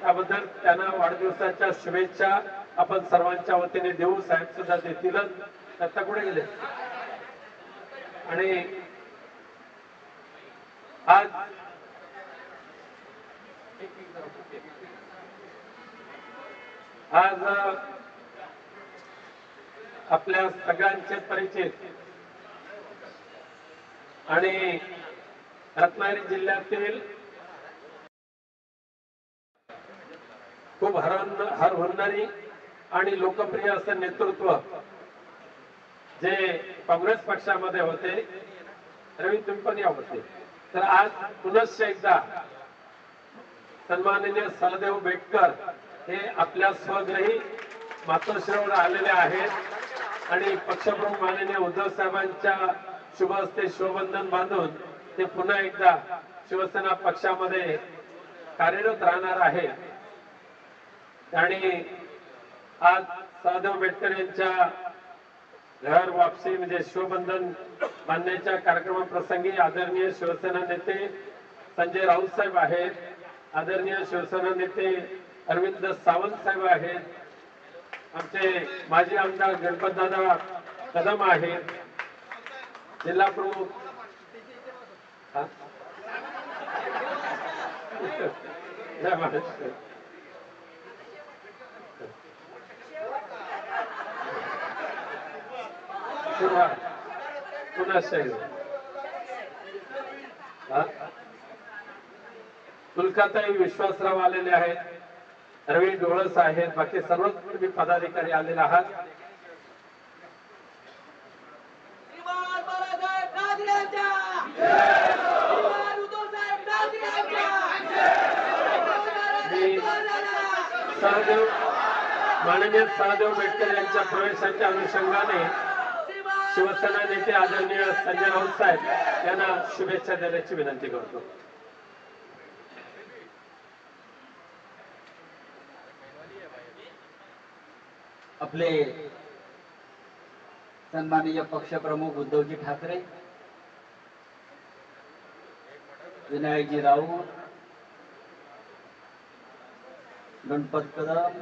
त्याबद्दल त्यांना वाढदिवसाच्या शुभेच्छा आपण सर्वांच्या वतीने देऊ. साहेब सुद्धा देतीलच. दत्ता कुठे गेले? आणि आज आज आपल्या सगळ्यांचे परिचित आणि रत्नागिरी जिल्ह्यातील खूप हरवण हरवणारी आणि लोकप्रिय असं नेतृत्व जे काँग्रेस पक्षामध्ये होते. रवी तुम्ही पण या होते तर आज पुनश्च एकदा सन्माननीय सहदेव बेटकर हे आपल्या स्वग्रही मातोश्रीवर आलेले आहेत. आणि पक्षप्रमुख माननीय उद्धव साहेबांच्या शुभ हस्ते शिवबंधन बांधून ते पुन्हा एकदा शिवसेना पक्षामध्ये कार्यरत राहणार आहे. आणि आज साधव बेटकर यांच्या घर वापसी म्हणजे शिवबंधन बांधण्याच्या कार्यक्रमाप्रसंगी आदरणीय शिवसेना नेते संजय राऊत साहेब आहेत आदरणीय शिवसेना नेते अरविंद सावंत साहेब आहेत आमचे माजी आमदार गणपतदादा कदम आहेत जिल्हा प्रमुख हा? जय महाराष्ट्र पुन्हा. पुन्हा शहीद हा? तुलकाताई विश्वासराव आलेले आहेत. रवी डोळस आहेत. बाकी सर्वच तुम्ही पदाधिकारी आलेले आहात. सहदेव माननीय सहदेव बेटकर यांच्या प्रवेशाच्या अनुषंगाने शिवसेना नेते आदरणीय संजय राऊत साहेब यांना शुभेच्छा देण्याची विनंती करतो. आपले सन्माननीय पक्षप्रमुख उद्धवजी ठाकरे विनायकजी राऊत गणपत कदम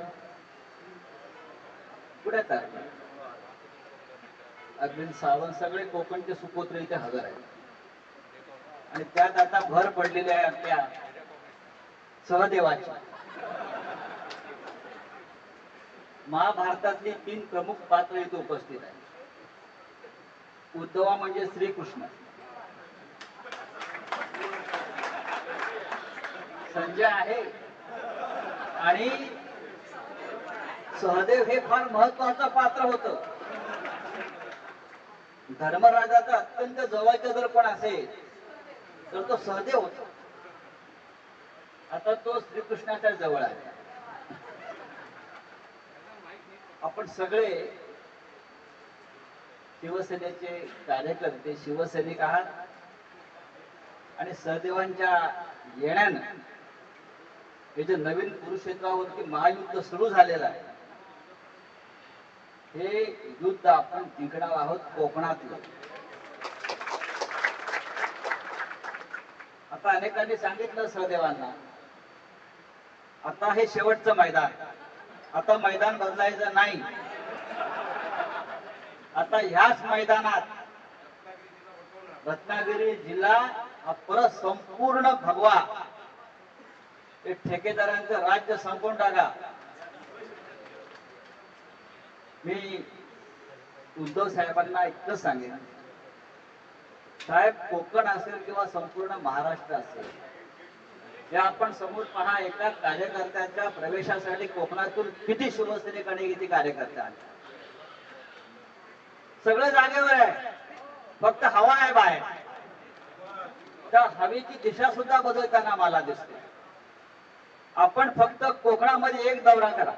पुण्यात अगदी सावन सावंत सगळे कोकणचे सुपुत्र इथे हजर आहेत. आणि त्यात आता भर पडलेली आहे आपल्या सहदेवाची. महाभारतातली तीन प्रमुख पात्र इथे उपस्थित आहेत. उद्धवा म्हणजे श्रीकृष्ण. संजय आहे. आणि सहदेव हे फार महत्वाचं पात्र होत. धर्मराजाचा अत्यंत जवळचा जर कोण असेल तर तो सहदेव होतो. आता तो श्रीकृष्णाच्या जवळ आहे. आपण सगळे शिवसेनेचे कार्यकर्ते शिवसैनिक आहात. आणि सहदेवांच्या येण्यानं हे जे नवीन कुरुक्षेत्रावरती महायुद्ध सुरू झालेलं आहे. हे युद्ध आपण जिंकणार आहोत कोकणातलं. आता अनेकांनी सांगितलं सहदेवांना आता हे शेवटचं मैदान. आता मैदान बदलायचं नाही. आता ह्याच मैदानात रत्नागिरी जिल्हा हा परत संपूर्ण भगवा. ठेकेदारांचं राज्य संपून टाका. मी उद्धव साहेबांना इतकं सांगेन. साहेब कोकण असेल किंवा संपूर्ण महाराष्ट्र असेल हे आपण समोर पहा एका कार्यकर्त्याच्या प्रवेशासाठी कोकणातून किती शिवसैनिक आणि किती कार्यकर्ते आले? सगळं जागेवर आहे. फक्त हवा आहे बाहेर. त्या हवेची दिशा सुद्धा बदलताना मला दिसते. आपण फक्त कोकणामध्ये एक दौरा करा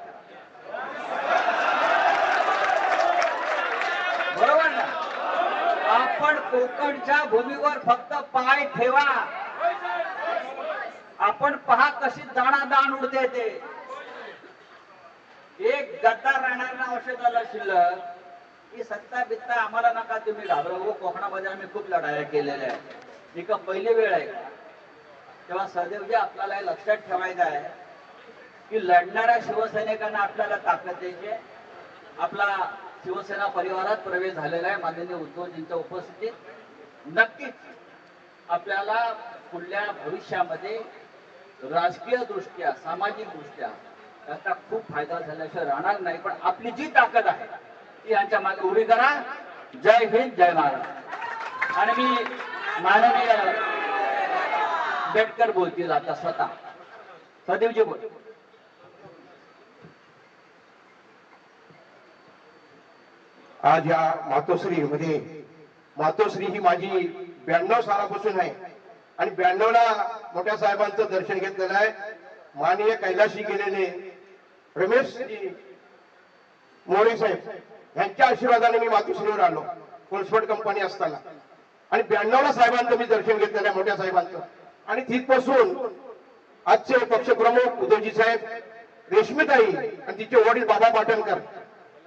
बरोबर ना आपण कोकणच्या भूमीवर फक्त पाय ठेवा. आपण पहा कशी दाणादाण उडते ते. एक गद्दार राहणार ना औषधाला शिल्लक. की सत्ता बित्ता आम्हाला नका तुम्ही घाबरवू. हो, कोकणामध्ये आम्ही खूप लढाया केलेल्या आहेत. ही का पहिली वेळ आहे तेव्हा सहदेवजी आपल्याला हे लक्षात ठेवायचं आहे की लढणाऱ्या शिवसैनिकांना आपल्याला ताकद द्यायची आपला शिवसेना परिवारात प्रवेश झालेला आहे. माननीय उद्धवजींच्या उपस्थितीत. नक्कीच आपल्याला पुढल्या भविष्यामध्ये राजकीय दृष्ट्या सामाजिक दृष्ट्या त्याचा खूप फायदा झाल्याशिवाय राहणार नाही. पण आपली जी ताकद आहे ती यांच्या मागे उभी करा. जय हिंद जय महाराज आणि मी माननीय बेटकर बोलतील आता स्वतः. सदैवजी बोल आज या मातोश्री मध्ये मातोश्री ही माझी ब्याण्णव सालापासून आहे. आणि ब्याण्णव ला मोठ्या साहेबांचं दर्शन घेतलेलं आहे. माननीय कैलाशी गेलेले रमेश मोरे साहेब यांच्या आशीर्वादाने मी मातोश्रीवर आलो कोल्सफोर्ड कंपनी असताना. आणि ब्याण्णव ला साहेबांचं मी दर्शन घेतलेलं आहे मोठ्या साहेबांचं. आणि तिथपासून आजचे पक्षप्रमुख उद्धवजी साहेब रेशमीताई आणि तिचे वडील बाबा पाटणकर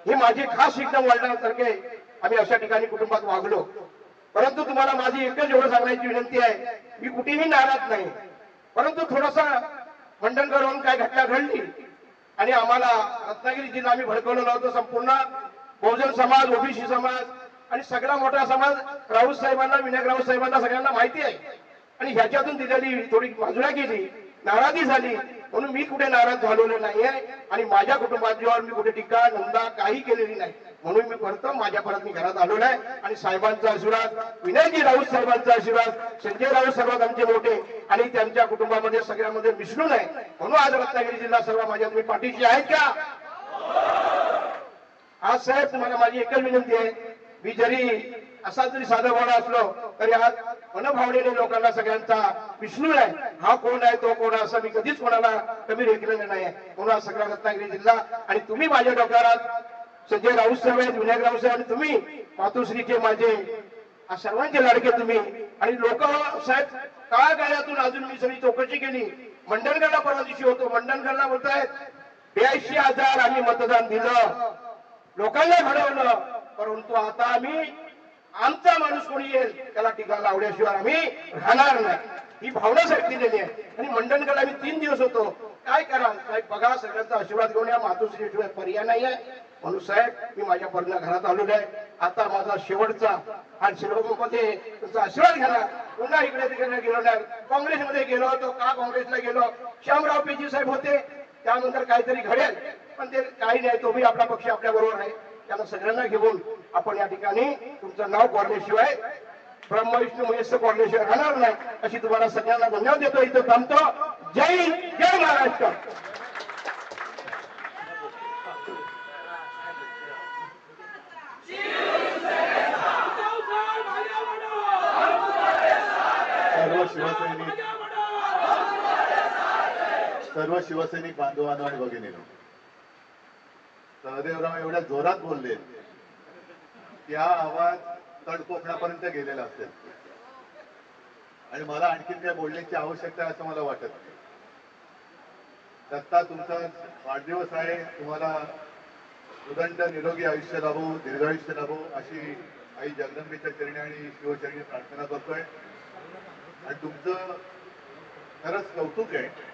हे माझी खास एकदम वडिलांसारखे आम्ही अशा ठिकाणी कुटुंबात वागलो. परंतु तुम्हाला माझी एकच एवढं सांगण्याची विनंती आहे मी कुठेही नाराज नाही. परंतु थोडासा करून काय घटना घडली आणि आम्हाला रत्नागिरी जिल्हा आम्ही भडकवलं नव्हतं संपूर्ण बहुजन समाज ओबीसी समाज आणि सगळा मोठा समाज राऊत साहेबांना विनायक राऊत साहेबांना सगळ्यांना माहिती आहे. आणि ह्याच्यातून दिलेली थोडी बाजूला गेली नाराजी झाली. म्हणून मी कुठे नाराज झालेलो नाहीये आणि माझ्या कुटुंबावर मी कुठे टीका नंदा काही केलेली नाही. म्हणून मी परत माझ्या परत मी घरात आलेलो आहे आणि साहेबांचा आशीर्वाद विनयजी राऊत साहेबांचा आशीर्वाद संजय राऊत सर्वात आमचे मोठे आणि त्यांच्या कुटुंबामध्ये सगळ्यामध्ये मिसळून आहे. म्हणून आज रत्नागिरी जिल्हा सर्व माझ्या तुम्ही पाठीशी आहेत का? आज साहेब तुम्हाला माझी एकच विनंती आहे. मी जरी असा जरी साधा भावना असलो तरी आज मनभावलेले लोकांना सगळ्यांचा विष्णू आहे. हा कोण आहे तो कोण आहे असं मी कधीच कोणाला कमी रेखलेलं नाही कोणा सगळा रत्नागिरी जिल्हा आणि तुम्ही माझ्या डोक्यात संजय राऊत साहेब आहेत विनायक राऊत साहेब आणि तुम्ही मातोश्रीचे माझे सर्वांचे लाडके तुम्ही. आणि लोक साहेब काळ काळातून अजून मी सगळी चौकशी केली. मंडणगडला परवा दिवशी होतो. मंडणगडला बोलतायत ब्याऐंशी हजार आम्ही मतदान दिलं. लोकांना घडवलं. परंतु आता आम्ही आमचा माणूस कोणी येईल त्याला टीका लावल्याशिवाय आम्ही राहणार नाही. ही भावना दिलेली आहे. आणि मंडणकडे आम्ही तीन दिवस होतो. काय करा साहेब बघा सगळ्यांचा आशीर्वाद घेऊन या. मातोश्रीशिवाय पर्याय नाही आहे म्हणून साहेब मी माझ्या पर्ण घरात आलेलो आहे. आता माझा शेवटचा हा शिरोमध्ये तुमचा आशीर्वाद घेणार. पुन्हा इकडे तिकडे गेलो नाही. काँग्रेसमध्ये गेलो होतो. का काँग्रेसला गेलो? श्यामराव पेजी साहेब होते. त्यानंतर काहीतरी घडेल. पण ते काही नाही. तो मी आपला पक्ष आपल्या बरोबर आहे. त्यांना सगळ्यांना घेऊन आपण या ठिकाणी तुमचं नाव कोरल्याशिवाय ब्रह्मविष्णू महेश कोरल्याशिवाय राहणार नाही अशी तुम्हाला सगळ्यांना धन्यवाद देतो. इथं थांबतो. जय जय महाराष्ट्र. सर्व शिवसैनिक सर्व शिवसैनिक बांधवांनो आणि भगिनीनो. सहदेवराव एवढ्या जोरात बोलले. त्या आवाज तडकोकणापर्यंत गेलेला असेल. आणि मला आणखीन काय बोलण्याची आवश्यकता असं मला वाटत दत्ता तुमचा वाढदिवस आहे. तुम्हाला उदंड निरोगी आयुष्य लाभो दीर्घायुष्य लाभो अशी आई जगदंबेच्या चरणी आणि शिवचरणी प्रार्थना करतोय. आणि तुमचं खरंच कौतुक आहे.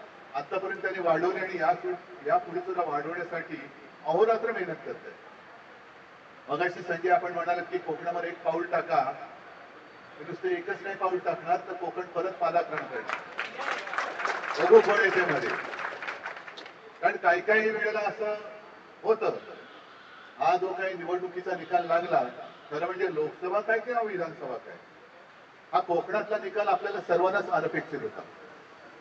आतापर्यंत त्यांनी वाढवली आणि या या पुढे सुद्धा वाढवण्यासाठी अहोरात्र मेहनत करत आहे मगाशी संजय आपण म्हणाल की कोकणामध्ये एक पाऊल टाका. नुसते नुसतं एकच नाही पाऊल टाकणार तर कोकण परत पालाग्रहण करणार बघू पण येते मध्ये. कारण काही काही वेळेला असं होतं. हा जो काही निवडणुकीचा निकाल लागला खरं म्हणजे लोकसभा काय किंवा विधानसभा काय? हा कोकणातला निकाल आपल्याला सर्वांनाच अनपेक्षित होता.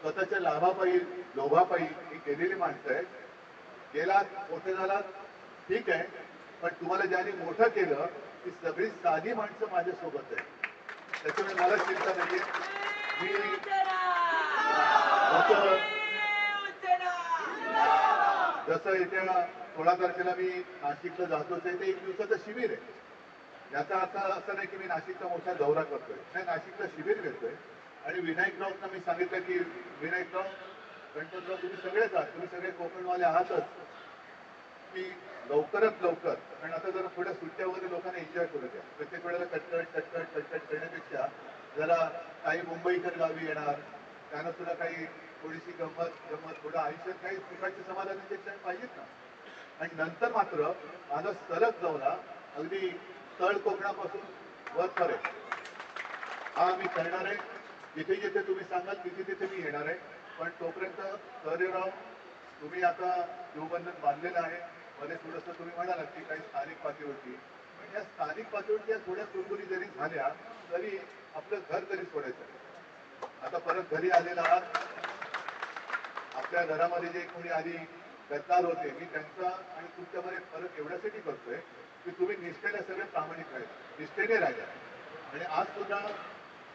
स्वतःच्या लाभापायी लोभापायी ही केलेली माणसं आहेत. गेलात मोठे झालात ठीक आहे. पण तुम्हाला ज्यांनी मोठं केलं ती सगळी साधी माणसं माझ्यासोबत आहे त्याच्यामुळे मला चिंता नाहीये. मी जसं जसं येत्या सोळा तारखेला मी नाशिकला जातोच आहे ते एक दिवसाचं शिबिर आहे. याचा अर्थ असा नाही की मी नाशिकचा मोठा दौरा करतोय. नाही नाशिकला शिबिर घेतोय. आणि विनायकरावना मी सांगितलं की विनायकराव गणपतराव तुम्ही सगळेच आहात तुम्ही सगळे कोकणवाले आहातच. की लवकरात लवकर कारण आता जरा थोड्या सुट्ट्या वगैरे लोकांना एन्जॉय करू द्या. प्रत्येक वेळेला कटकट कटकट कटकट करण्यापेक्षा जरा काही मुंबईकर गावी येणार. त्यांना सुद्धा काही थोडीशी गंमत गंमत थोडं आयुष्यात काही सुखाचे समाधानाचे क्षण पाहिजेत ना. आणि नंतर मात्र माझा सलग दौरा अगदी तळ कोकणापासून वर वरपर्यंत हा मी करणार आहे. जिथे जिथे तुम्ही सांगाल तिथे तिथे मी येणार आहे. पण तोपर्यंत सहदेवराव तुम्ही आता शिवबंधन बांधलेलं आहे. मध्ये थोडंसं तुम्ही म्हणालात की काही स्थानिक पातळीवरती. पण या स्थानिक पातळीवरती या थोड्या कुरकुरी जरी झाल्या तरी आपलं घर तरी सोडायचं आता परत घरी आलेला आहात. आपल्या घरामध्ये जे कोणी आधी गद्दार होते मी त्यांचा आणि तुमच्यामध्ये फरक एवढ्यासाठी करतोय की तुम्ही निष्ठेने सगळे प्रामाणिक राहिले. निष्ठेने राहिले. आणि आज सुद्धा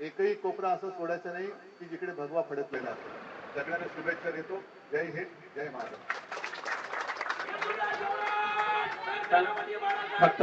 एकही कोपरा असं सोडायचं नाही की जिकडे भगवा फडकलेला असतो सगळ्यांना शुभेच्छा देतो. जय हिंद जय महाराष्ट्र. फक्त